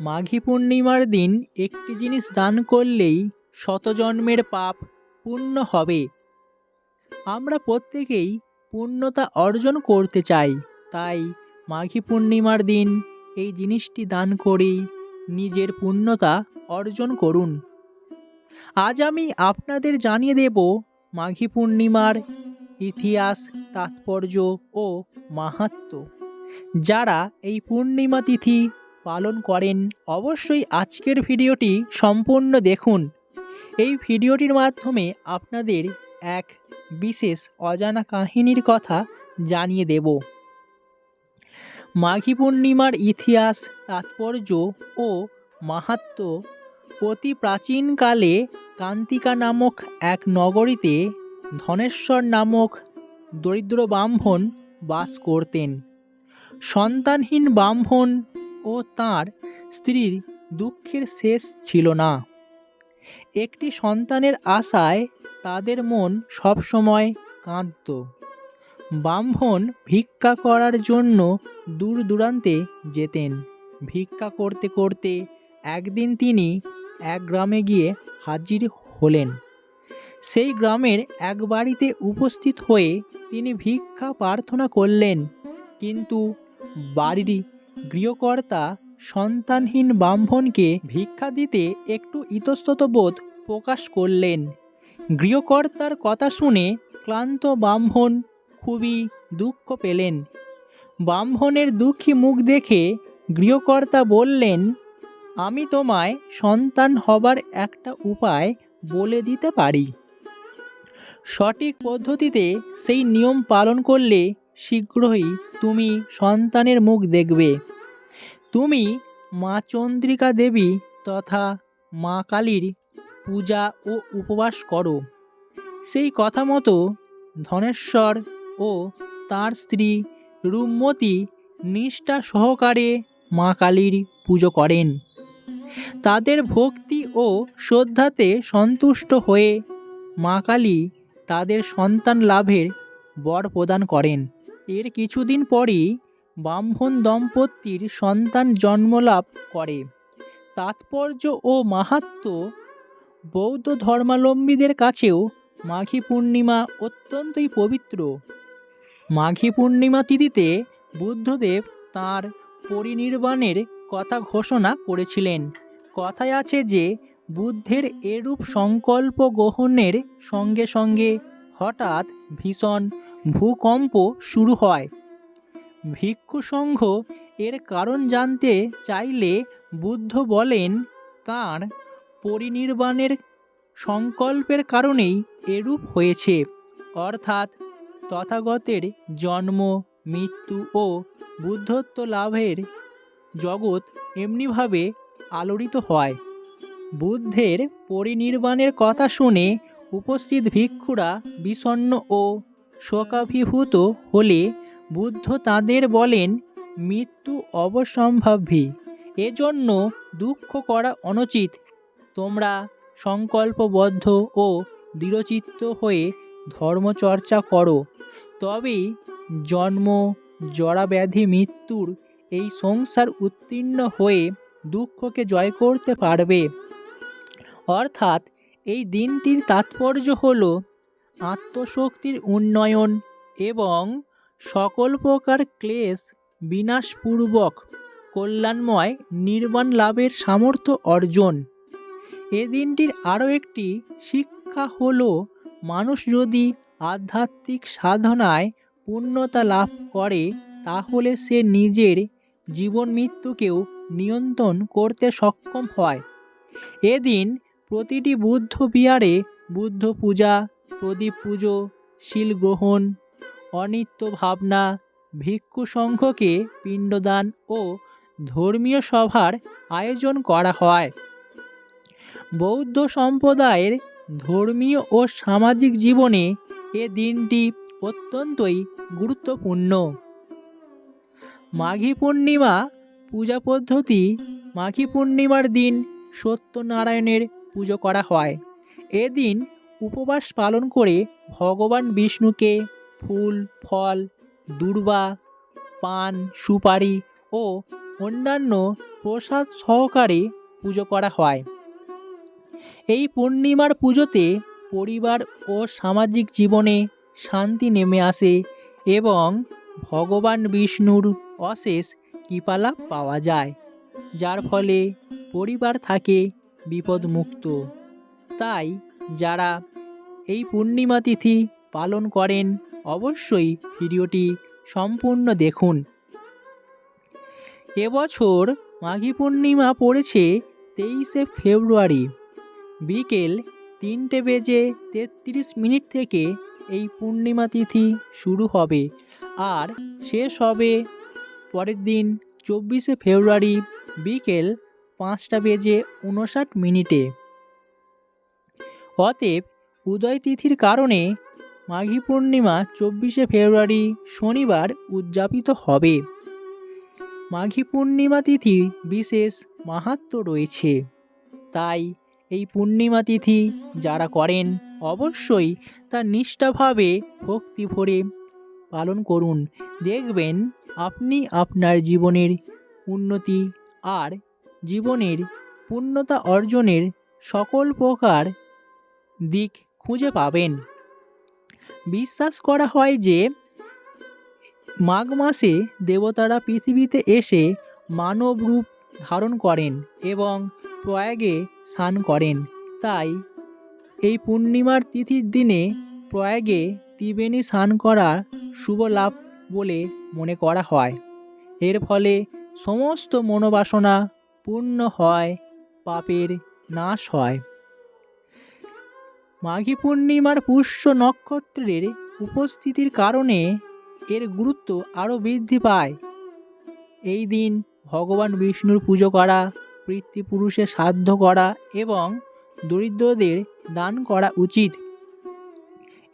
মাঘী পূর্ণিমার দিন একটি জিনিস দান করলেই শতজন্মের পাপ পূর্ণ হবে। আমরা প্রত্যেকেই পূর্ণতা অর্জন করতে চাই, তাই মাঘী পূর্ণিমার দিন এই জিনিসটি দান করেই নিজের পূর্ণতা অর্জন করুন। আজ আমি আপনাদের জানিয়ে দেব মাঘী পূর্ণিমার ইতিহাস, তাৎপর্য ও মাহাত্ম্য। যারা এই পূর্ণিমা তিথি পালন করেন, অবশ্যই আজকের ভিডিওটি সম্পূর্ণ দেখুন। এই ভিডিওটির মাধ্যমে আপনাদের এক বিশেষ অজানা কাহিনীর কথা জানিয়ে দেব। মাঘী পূর্ণিমার ইতিহাস, তাৎপর্য ও মাহাত্ম্য অতি প্রাচীনকালে কান্তিকা নামক এক নগরীতে ধনেশ্বর নামক দরিদ্র ব্রাহ্মণ বাস করতেন। সন্তানহীন ব্রাহ্মণ ও তার স্ত্রীর দুঃখের শেষ ছিল না। একটি সন্তানের আশায় তাদের মন সবসময় কাঁদত ব্রাহ্মণ ভিক্ষা করার জন্য দূর দূরান্তে যেতেন। ভিক্ষা করতে করতে একদিন তিনি এক গ্রামে গিয়ে হাজির হলেন। সেই গ্রামের এক বাড়িতে উপস্থিত হয়ে তিনি ভিক্ষা প্রার্থনা করলেন, কিন্তু বাড়ির গৃহকর্তা সন্তানহীন ব্রাহ্মণকে ভিক্ষা দিতে একটু ইতস্তত বোধ প্রকাশ করলেন। গৃহকর্তার কথা শুনে ক্লান্ত ব্রাহ্মণ খুবই দুঃখ পেলেন। ব্রাহ্মণের দুঃখী মুখ দেখে গৃহকর্তা বললেন, আমি তোমায় সন্তান হবার একটা উপায় বলে দিতে পারি। সঠিক পদ্ধতিতে সেই নিয়ম পালন করলে শীঘ্রই তুমি সন্তানের মুখ দেখবে। তুমি মা চন্দ্রিকা দেবী তথা মা কালীর পূজা ও উপবাস করো। সেই কথা মতো ধনেশ্বর ও তার স্ত্রী রূপমতী নিষ্ঠা সহকারে মা কালীর পুজো করেন। তাদের ভক্তি ও শ্রদ্ধাতে সন্তুষ্ট হয়ে মা কালী তাদের সন্তান লাভের বর প্রদান করেন। এর কিছুদিন পরই ব্রাহ্মণ দম্পতির সন্তান জন্মলাভ করে। তাৎপর্য ও মাহাত্ম্য বৌদ্ধ ধর্মাবলম্বীদের কাছেও মাঘী পূর্ণিমা অত্যন্তই পবিত্র। মাঘী পূর্ণিমা তিথিতে বুদ্ধদেব তাঁর পরিনির্বাণের কথা ঘোষণা করেছিলেন। কথায় আছে যে, বুদ্ধের এরূপ সংকল্প গ্রহণের সঙ্গে সঙ্গে হঠাৎ ভীষণ ভূকম্প শুরু হয়। ভিক্ষু সংঘ এর কারণ জানতে চাইলে বুদ্ধ বলেন, তাঁর পরিনির্বাণের সংকল্পের কারণেই এরূপ হয়েছে। অর্থাৎ তথাগতের জন্ম, মৃত্যু ও বুদ্ধত্ব লাভের জগৎ এমনিভাবে আলোড়িত হয়। বুদ্ধের পরিনির্বাণের কথা শুনে উপস্থিত ভিক্ষুরা বিষণ্ণ ও শোকাভিভূত হলে বুদ্ধ তাদের বলেন, মৃত্যু অবসম্ভাবী। এজন্য দুঃখ করা অনুচিত। তোমরা সংকল্পবদ্ধ ও দৃঢ়চিত্ত হয়ে ধর্মচর্চা করো। তবেই জন্ম, জরাব্যাধি, মৃত্যুর এই সংসার উত্তীর্ণ হয়ে দুঃখকে জয় করতে পারবে। অর্থাৎ এই দিনটির তাৎপর্য হল আত্মশক্তির উন্নয়ন এবং সকল প্রকার ক্লেশ বিনাশপূর্বক কল্যাণময় নির্বাণ লাভের সামর্থ্য অর্জন। এ দিনটির আরও একটি শিক্ষা হল, মানুষ যদি আধ্যাত্মিক সাধনায় পূর্ণতা লাভ করে, তাহলে সে নিজের জীবন মৃত্যুকেও নিয়ন্ত্রণ করতে সক্ষম হয়। এদিন প্রতিটি বুদ্ধ বিহারে বুদ্ধ পূজা প্রদীপ পুজো শিলগ্রহণ অনিত্য ভাবনা, ভিক্ষু সংঘকে পিণ্ডদান ও ধর্মীয় সভার আয়োজন করা হয়। বৌদ্ধ সম্প্রদায়ের ধর্মীয় ও সামাজিক জীবনে এ দিনটি অত্যন্তই গুরুত্বপূর্ণ। মাঘী পূর্ণিমা পূজা পদ্ধতি, মাঘী পূর্ণিমার দিন সত্যনারায়ণের পুজো করা হয়। এদিন উপবাস পালন করে ভগবান বিষ্ণুকে ফুল, ফল, দুর্বা, পান, সুপারি ও অন্যান্য প্রসাদ সহকারে পুজো করা হয়। এই পূর্ণিমার পুজোতে পরিবার ও সামাজিক জীবনে শান্তি নেমে আসে এবং ভগবান বিষ্ণুর অশেষ কৃপালাভ পাওয়া যায়, যার ফলে পরিবার থাকে বিপদমুক্ত। তাই যারা এই পূর্ণিমা তিথি পালন করেন অবশ্যই ভিডিওটি সম্পূর্ণ দেখুন। এবছর মাঘী পূর্ণিমা পড়েছে তেইশে ফেব্রুয়ারি। বিকেল তিনটে বেজে তেত্রিশ মিনিট থেকে এই পূর্ণিমা তিথি শুরু হবে আর শেষ হবে পরের দিন চব্বিশে ফেব্রুয়ারি বিকেল পাঁচটা বেজে উনষাট মিনিটে। অতএব উদয় তিথির কারণে মাঘী পূর্ণিমা চব্বিশে ফেব্রুয়ারি শনিবার উদযাপিত হবে। মাঘী পূর্ণিমা তিথির বিশেষ মাহাত্ম্য রয়েছে। তাই এই পূর্ণিমা তিথি যারা করেন, অবশ্যই তা নিষ্ঠাভাবে ভক্তি ভরে পালন করুন। দেখবেন আপনি আপনার জীবনের উন্নতি আর জীবনের পূর্ণতা অর্জনের সকল প্রকার দিক খুঁজে পাবেন। বিশ্বাস করা হয় যে, মাঘ মাসে দেবতারা পৃথিবীতে এসে মানব রূপ ধারণ করেন এবং প্রয়াগে স্নান করেন। তাই এই পূর্ণিমার তিথির দিনে প্রয়াগে ত্রিবেণী স্নান করা শুভ লাভ বলে মনে করা হয়। এর ফলে সমস্ত মনোবাসনা পূর্ণ হয়, পাপের নাশ হয়। মাঘী পূর্ণিমার পুষ্য নক্ষত্রের উপস্থিতির কারণে এর গুরুত্ব আরও বৃদ্ধি পায়। এই দিন ভগবান বিষ্ণুর পুজো করা, পিতৃপুরুষের সাধ্য করা এবং দরিদ্রদের দান করা উচিত।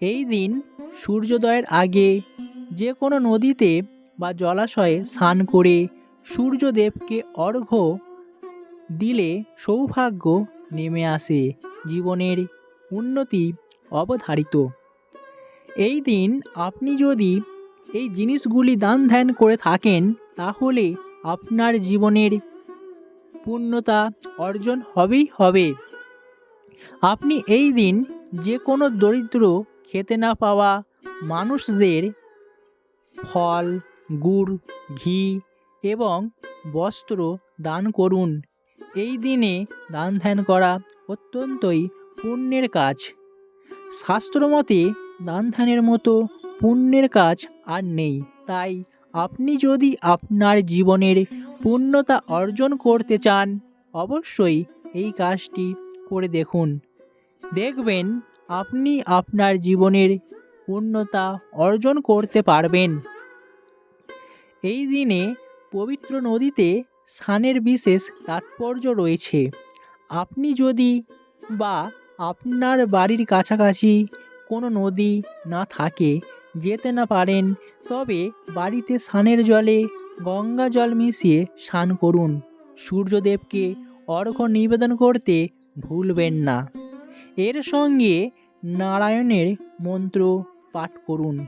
এই দিন সূর্যোদয়ের আগে যে কোনো নদীতে বা জলাশয়ে স্নান করে সূর্যদেবকে অর্ঘ্য দিলে সৌভাগ্য নেমে আসে। জীবনের উন্নতি অবধারিত। এই দিন আপনি যদি এই জিনিসগুলি দান ধ্যান করে থাকেন, তাহলে আপনার জীবনের পূর্ণতা অর্জন হবেই হবে। আপনি এই দিন যে কোনো দরিদ্র, খেতে না পাওয়া মানুষদের ফল, গুড়, ঘি এবং বস্ত্র দান করুন। এই দিনে দান ধ্যান করা অত্যন্তই পুণ্যের কাজ। শাস্ত্রমতে দান ধ্যানের মতো পুণ্যের কাজ আর নেই। তাই আপনি যদি আপনার জীবনের পূর্ণতা অর্জন করতে চান, অবশ্যই এই কাজটি করে দেখুন। দেখবেন আপনি আপনার জীবনের পূর্ণতা অর্জন করতে পারবেন। এই দিনে পবিত্র নদীতে স্নানের বিশেষ তাৎপর্য রয়েছে। আপনি যদি বা আপনার বাড়ির কাছাকাছি কোনো নদী না থাকে, যেতে না পারেন, তবে বাড়িতে স্নানের জলে গঙ্গা জল মিশিয়ে স্নান করুন। সূর্যদেবকে অর্ঘ্য নিবেদন করতে ভুলবেন না। এর সঙ্গে নারায়ণের মন্ত্র পাঠ করুন,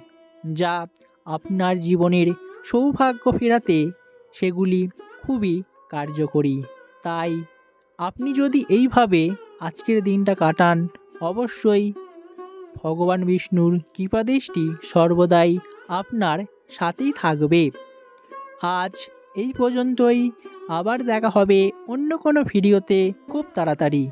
যা আপনার জীবনের সৌভাগ্য ফেরাতে সেগুলি খুবই কার্যকরী। তাই আপনি যদি এইভাবে আজকের দিনটা কাটান। অবশ্যই ভগবান বিষ্ণুর কৃপাদৃষ্টি সর্বদাই আপনার সাথেই থাকবে। আজ এই পর্যন্তই। আবার দেখা হবে অন্য কোনো ভিডিওতে। খুব তাড়াতাড়ি।